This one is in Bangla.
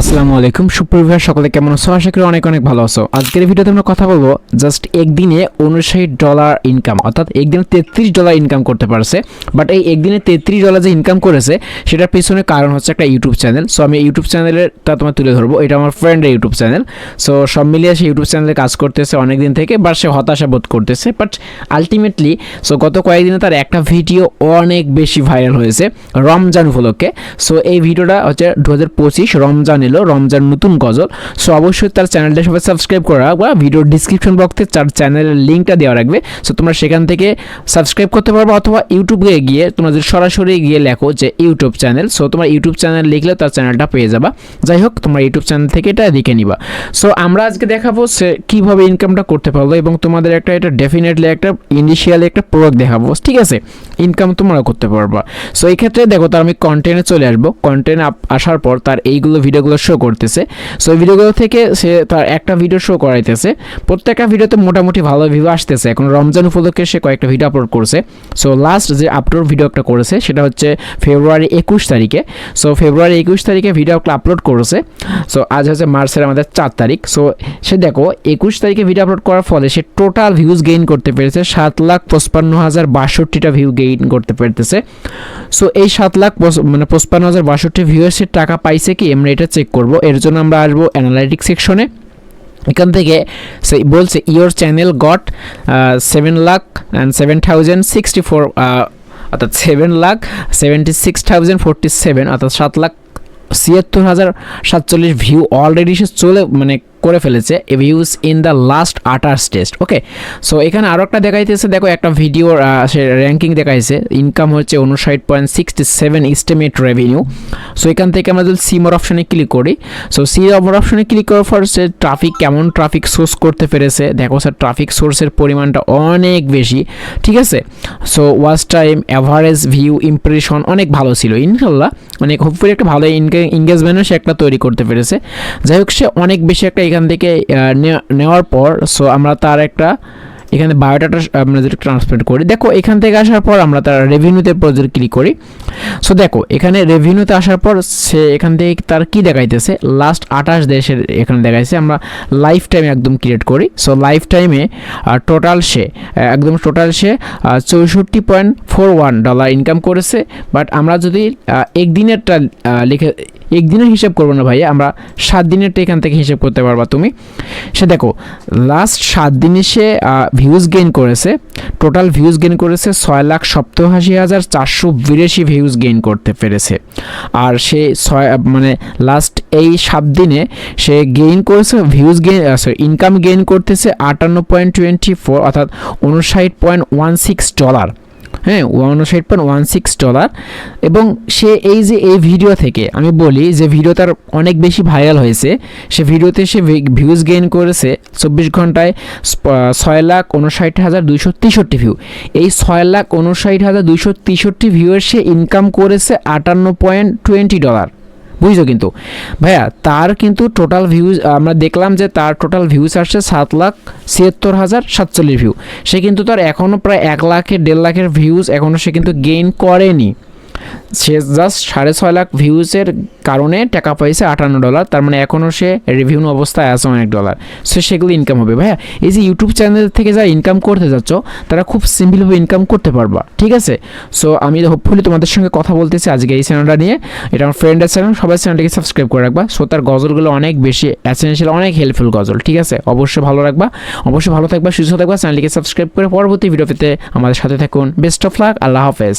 আসসালামু আলাইকুম সুপ্রভাত সকলে কেমন আছো? আশা করি অনেক অনেক ভালো আছো। আজকের ভিডিওতে আমরা কথা বলব জাস্ট একদিনে উনষাট ডলার ইনকাম অর্থাৎ একদিনে তেত্রিশ ডলার ইনকাম করতে পারছে। বাট এই একদিনে তেত্রিশ ডলার যে ইনকাম করেছে, সেটার পিছনে কারণ হচ্ছে একটা ইউটিউব চ্যানেল সো আমি ইউটিউব চ্যানেলেরটা তোমার তুলে ধরবো। এটা আমার ফ্রেন্ডের ইউটিউব চ্যানেল সো সব মিলিয়ে সে ইউটিউব চ্যানেলে কাজ করতেছে অনেক দিন থেকে বাট সে হতাশা বোধ করতেছে। বাট আলটিমেটলি সো গত কয়েকদিনে তার একটা ভিডিও অনেক বেশি ভাইরাল হয়েছে, রমজান উপলক্ষে। সো এই ভিডিওটা হচ্ছে দু হাজার পঁচিশ রমজান এলো রমজান নতুন গজল। সো অবশ্যই তার চ্যানেলটা সবাই সাবস্ক্রাইব করে রাখবা। ভিডিওর ডিসক্রিপশন বক্সে তার চ্যানেলের লিঙ্কটা দেওয়া রাখবে। সো তোমরা সেখান থেকে সাবস্ক্রাইব করতে পারবে অথবা ইউটিউবে গিয়ে তোমরা যদি সরাসরি গিয়ে লেখো যে ইউটিউব চ্যানেল সো তোমার ইউটিউব চ্যানেল লিখলে তার চ্যানেলটা পেয়ে যাবা। যাই হোক, তোমরা ইউটিউব চ্যানেল থেকে এটা দেখে নিবা। সো আমরা আজকে দেখাবো সে কীভাবে ইনকামটা করতে পারব এবং তোমাদের একটা এটা ডেফিনেটলি একটা ইনিশিয়ালি একটা প্রোডাক্ট দেখাবো। ঠিক আছে? ইনকাম তোমরা করতে পারবা। সো এই ক্ষেত্রে দেখো, তার আমি কন্টেন্টে চলে আসব। কন্টেন্ট আসার পর তার এইগুলো ভিডিওগুলো শো করতেছে। সো এই ভিডিওগুলো থেকে সে তার একটা ভিডিও শো করাইতেছে। প্রত্যেকটা ভিডিওতে মোটামুটি ভালো ভিউ আসতেছে। এখন রমজান উপলক্ষে সে কয়েকটা ভিডিও আপলোড করছে। সো লাস্ট যে আপলোড ভিডিও একটা করেছে, সেটা হচ্ছে ফেব্রুয়ারি একুশ তারিখে। সো ফেব্রুয়ারি একুশ তারিখে ভিডিও আপলোড করেছে। সো আজ হচ্ছে মার্চের আমাদের চার তারিখ। সো সে দেখো, একুশ তারিখে ভিডিও আপলোড করার ফলে সে টোটাল ভিউজ গেইন করতে পেরেছে। সাত লাখ পঁচপান্ন হাজার বাষট্টিটা ভিউ গেইন করতে পেরেছে। সো এই সাত লাখ মানে পঁচপান্ন হাজার বাষট্টি ভিউয়ার্সের টাকা পাইছে কি? আমরা এটা চেক করব। এর জন্য আমরা আসব অ্যানালাইটিক সেকশনে এখান থেকে সে বলছে your channel got seven lakh and seven thousand sixty four অর্থাৎ seven lakh seventy six thousand forty seven অর্থাৎ সাত লাখ ছিয়াত্তর হাজার সাতচল্লিশ ভিউ অলরেডি সে চলে মানে করে ফেলেছে views in the last eight hours test okay so এখানে আরও একটা দেখাইতেছে, দেখো একটা ভিডিওর সে র্যাঙ্কিং দেখাইছে ইনকাম হচ্ছে উনষাট point sixty seven estimate revenue so এখান থেকে আমরা যদি সিমোর অপশানে ক্লিক করি সো সিমোর অপশানে ক্লিক করার পর সে ট্রাফিক কেমন ট্রাফিক সোর্স করতে পেরেছে, দেখো স্যার ট্রাফিক সোর্সের পরিমাণটা অনেক বেশি, ঠিক আছে? So watch time average view impression অনেক ভালো ছিল, ইনশাল্লাহ। অনেক হোপফুলি একটা ভালো এঙ্গেজমেন্টও সে একটা তৈরি করতে পেরেছে। যাই হোক, সে অনেক বেশি একটা এখান থেকে নেওয়া- নেওয়ার পর সো আমরা তার একটা এখানে বায়োডাটা আমরা যদি ট্রান্সফার করি, দেখো এখান থেকে আসার পর আমরা তার রেভিনিউতে প্রজেক্ট ক্লিক করি। সো দেখো, এখানে রেভিনিউতে আসার পর সে এখান থেকে তার কি দেখাইতেছে? লাস্ট আঠাশ দেশের এখানে দেখাইছে, আমরা লাইফ টাইমে একদম ক্রিয়েট করি। সো লাইফ টাইমে টোটাল সে একদম টোটাল সে চৌষট্টি point four one dollar income করেছে। বাট আমরা যদি একদিনেরটা লিখে, একদিনের হিসাব করব না ভাই আমরা সাত দিনেরটা এখান থেকে হিসাব করতে পারবা তুমি। সে দেখো লাস্ট সাত দিনে সে ভিউজ গেইন করেছে। টোটাল ভিউজ গেইন করেছে ছয় লাখ সপ্তাশি হাজার চারশো বিরাশি ভিউজ গেইন করতে পেরেছে। আর সে ছয় মানে লাস্ট এই সাত দিনে সে গেইন করেছে views gain sorry income gain করতেছে আটান্ন পয়েন্ট টোয়েন্টি ফোর অর্থাৎ উনষাট পয়েন্ট ওয়ান সিক্স ডলার হ্যাঁ ওয়ান উনষাট পয়েন্ট ওয়ান সিক্স ডলার এবং সে এই যে এই ভিডিও থেকে আমি বলি যে ভিডিও তার অনেক বেশি ভাইরাল হয়েছে। সে ভিডিওতে সে ভিউজ গেইন করেছে চব্বিশ ঘন্টায় ছয় লাখ উনষাট হাজার দুইশো তেষট্টি ভিউ এই ছয় লাখ উনষাট হাজার দুইশো তেষট্টি ভিউয়ের সে ইনকাম করেছে আটান্ন পয়েন্ট টোয়েন্টি ডলার বুঝছ কিন্তু? ভাইয়া, তার কিন্তু টোটাল ভিউজ আমরা দেখলাম যে তার টোটাল ভিউজ আসছে সাত লাখ ছিয়াত্তর হাজার সাতচল্লিশ ভিউ সে কিন্তু তার এখনও প্রায় এক লাখের, দেড় লাখের ভিউজ এখনও সে কিন্তু গেইন করেনি। সে জাস্ট সাড়ে ছয় লাখ ভিউজের কারণে টাকা পাইছে আটান্ন ডলার তার মানে এখনও সে রিভিউ অবস্থায় আছে অনেক ডলার সো সেগুলো ইনকাম হবে। ভাইয়া, এই যে ইউটিউব চ্যানেল থেকে যারা ইনকাম করতে যাচ্ছ, তারা খুব সিম্পলভাবে ইনকাম করতে পারবা, ঠিক আছে? সো আমি হোপফুলি তোমাদের সঙ্গে কথা বলতেছি আজকে এই চ্যানেলটা নিয়ে। এটা আমার ফ্রেন্ডের চ্যানেল সবাই চ্যানেলটিকে সাবস্ক্রাইব করে রাখবা। সো তার গজলগুলো অনেক বেশি অ্যাসেন্সিয়াল অনেক হেল্পফুল গজল, ঠিক আছে? অবশ্যই ভালো রাখবা। অবশ্যই ভালো থাকবা, সুস্থ থাকবা চ্যানেলটিকে সাবস্ক্রাইব করে পরবর্তী ভিডিও পেতে আমাদের সাথে থাকুন। বেস্ট অফ লাক আল্লাহ হাফেজ।